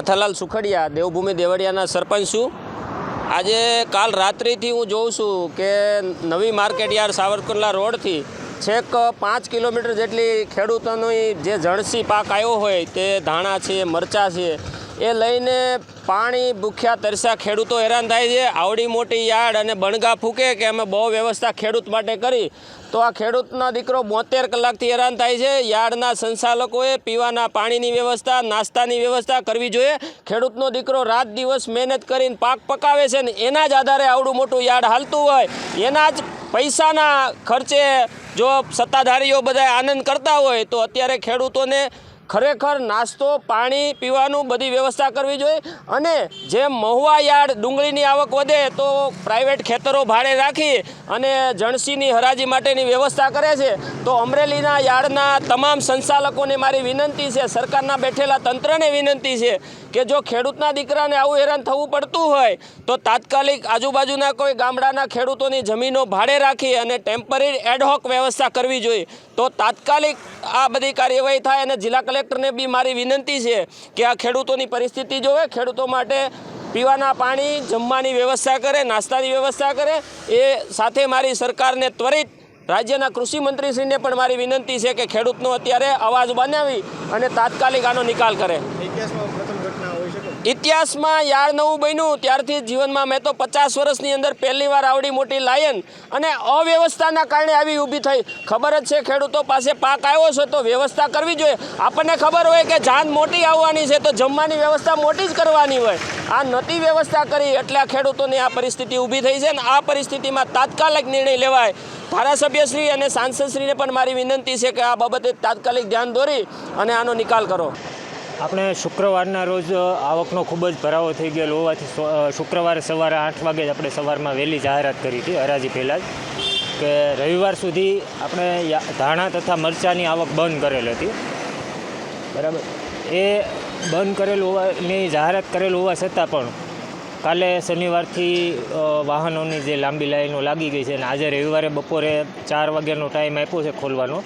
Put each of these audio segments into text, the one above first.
નાથાલાલ સુખડિયા, દેવભૂમિ દેવળિયાના સરપંચ છું. આજે કાલ રાત્રિથી હું જોઉં છું કે નવી માર્કેટ યાર્ડ સાવરકુંડલા રોડથી છેક પાંચ કિલોમીટર જેટલી ખેડૂતોની જે જણસી પાક આવ્યો હોય તે ધાણા છે, મરચાં છે એ લઈને પાણી ભૂખ્યા તરસ્યા ખેડૂતો હેરાન થાય છે. આવડી મોટી યાર્ડ અને બણગા ફૂકે કે અમે બહુ વ્યવસ્થા ખેડૂત માટે કરી, તો આ ખેડૂતનો દીકરો બોતેર કલાકથી હેરાન થાય છે. યાર્ડના સંચાલકોએ પીવાના પાણીની વ્યવસ્થા, નાસ્તાની વ્યવસ્થા કરવી જોઈએ. ખેડૂતનો દીકરો રાત દિવસ મહેનત કરીને પાક પકાવે છે ને એના જ આધારે આવડું મોટું યાર્ડ હાલતું હોય. એના જ પૈસાના ખર્ચે જો સત્તાધારીઓ બધા આનંદ કરતા હોય તો અત્યારે ખેડૂતોને ખરેખર નાસ્તો, પાણી પીવાનું બધી વ્યવસ્થા કરવી જોઈએ અને જેમ મહુવા યાર્ડ ડુંગળીની આવક વધે તો પ્રાઇવેટ ખેતરો ભાડે રાખી અને જણસીની હરાજી માટેની વ્યવસ્થા કરે છે. તો અમરેલીના યાર્ડના તમામ સંચાલકોને મારી વિનંતી છે, સરકારના બેઠેલા તંત્રને વિનંતી છે કે જો ખેડૂતના દીકરાને આવું હેરાન થવું પડતું હોય તો તાત્કાલિક આજુબાજુના કોઈ ગામડાના ખેડૂતોની જમીનો ભાડે રાખી અને ટેમ્પરરી એડહોક વ્યવસ્થા કરવી જોઈએ. તો તાત્કાલિક આ બધી કાર્યવાહી થાય અને જિલ્લા કલેક્ટરને બી મારી વિનંતી છે કે આ ખેડૂતોની પરિસ્થિતિ જોવે, ખેડૂતો માટે પીવાના પાણી, જમવાની વ્યવસ્થા કરે, નાસ્તાની વ્યવસ્થા કરે. એ સાથે મારી સરકારને ત્વરિત રાજ્યના કૃષિ મંત્રીશ્રીને પણ મારી વિનંતી છે કે ખેડૂતનો અત્યારે અવાજ બનાવી અને તાત્કાલિક આનો નિકાલ કરે. ઇતિહાસમાં યાર નવું બન્યું, ત્યારથી જીવનમાં મેં તો પચાસ વર્ષની અંદર પહેલી વાર આવડી મોટી લાયન અને અવ્યવસ્થાના કારણે આવી ઊભી થઈ. ખબર જ છે, ખેડૂતો પાસે પાક આવ્યો છે તો વ્યવસ્થા કરવી જોઈએ. આપણને ખબર હોય કે જાન મોટી આવવાની છે તો જમવાની વ્યવસ્થા મોટી જ કરવાની હોય. આ નહોતી વ્યવસ્થા કરી, એટલે આ ખેડૂતોની આ પરિસ્થિતિ ઊભી થઈ છે અને આ પરિસ્થિતિમાં તાત્કાલિક નિર્ણય લેવાય. ધારાસભ્યશ્રી અને સાંસદશ્રીને પણ મારી વિનંતી છે કે આ બાબતે તાત્કાલિક ધ્યાન દોરી અને આનો નિકાલ કરો. આપણે શુક્રવારના રોજ આવકનો ખૂબ જ ભરાવો થઈ ગયેલો હોવાથી શુક્રવારે સવારે આઠ વાગે જ આપણે સવારમાં વહેલી જાહેરાત કરી હતી, હરાજી પહેલાં જ, કે રવિવાર સુધી આપણે ધાણા તથા મરચાંની આવક બંધ કરેલ હતી. બરાબર? એ બંધ કરેલ હોવાની જાહેરાત કરેલ હોવા છતાં પણ કાલે શનિવારથી વાહનોની જે લાંબી લાઈનો લાગી ગઈ છે અને આજે રવિવારે બપોરે ચાર વાગ્યાનો ટાઈમ આપ્યો છે ખોલવાનો.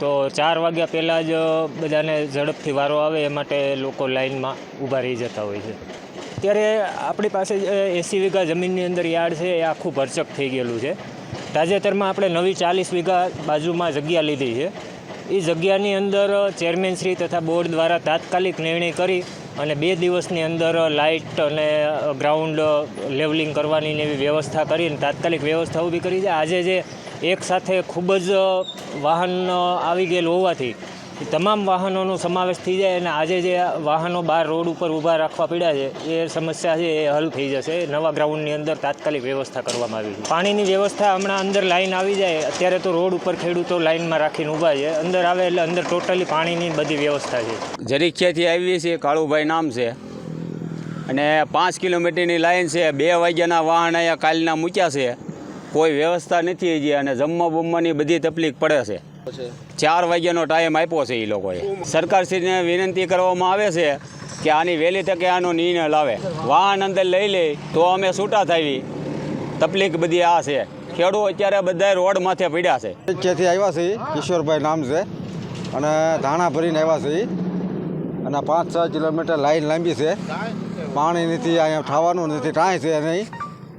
તો ચાર વાગ્યા પહેલાં જ બધાને ઝડપથી વારો આવે એ માટે લોકો લાઇનમાં ઊભા રહી જતા હોય છે. અત્યારે આપણી પાસે એંસી વીઘા જમીનની અંદર યાર્ડ છે, એ આખું ભરચક થઈ ગયેલું છે. તાજેતરમાં આપણે નવી ચાલીસ વીઘા બાજુમાં જગ્યા લીધી છે. એ જગ્યાની અંદર ચેરમેનશ્રી તથા બોર્ડ દ્વારા તાત્કાલિક નિર્ણય કરી અને બે દિવસની અંદર લાઇટ અને ગ્રાઉન્ડ લેવલિંગ કરવાની એવી વ્યવસ્થા કરીને તાત્કાલિક વ્યવસ્થા ઊભી કરી છે. આજે જે એક સાથે ખૂબ જ વાહન આવી ગયેલું હોવાથી તમામ વાહનોનો સમાવેશ થઈ જાય અને આજે જે વાહનો બહાર રોડ ઉપર ઊભા રાખવા પડ્યા છે, એ સમસ્યા છે, એ હલ થઈ જશે. નવા ગ્રાઉન્ડની અંદર તાત્કાલિક વ્યવસ્થા કરવામાં આવી છે. પાણીની વ્યવસ્થા હમણાં અંદર લાઈન આવી જાય, અત્યારે તો રોડ ઉપર ખેડૂતો લાઈનમાં રાખીને ઊભા છે. અંદર આવે એટલે અંદર ટોટલી પાણીની બધી વ્યવસ્થા છે. જરીખિયાથી આવી છે કાળુભાઈ નામ છે. અને પાંચ કિલોમીટરની લાઈન છે, બે વાગ્યાના વાહન અહીંયા કાલના મૂક્યા છે. કોઈ વ્યવસ્થા નથી હજી અને જમવા બમવાની બધી તકલીફ પડે છે. ચાર વાગ્યાનો ટાઈમ આપ્યો છે એ લોકોએ. સરકારશ્રીને વિનંતી કરવામાં આવે છે કે આની વહેલી તકે આનો નિર્ણય લાવે. વાહન અંદર લઈ લે તો અમે છૂટા થાવી. તકલીફ બધી આ છે. ખેડૂતો અત્યારે બધા રોડ માથે પડ્યા છે. ક્યાંથી આવ્યા છે. કિશોરભાઈ નામ છે. અને ધાણા ભરીને આવ્યા છે અને પાંચ છ કિલોમીટર લાઈન લાંબી છે. પાણી નથી, અહીંયા થવાનું નથી, કાંઈ છે નહીં.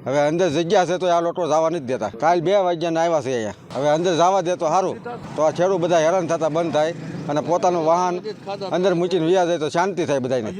હવે અંદર જગ્યા છે તો આ લોકો જવા નથી દેતા. કાલ બે વાગ્યાના આવ્યા છે અહીંયા. હવે અંદર જવા દે તો સારું. તો આ ખેડૂત બધા હેરાન થતા, બંધ થાય અને પોતાનું વાહન અંદર મૂકીને વ્યા જાય તો શાંતિ થાય બધાને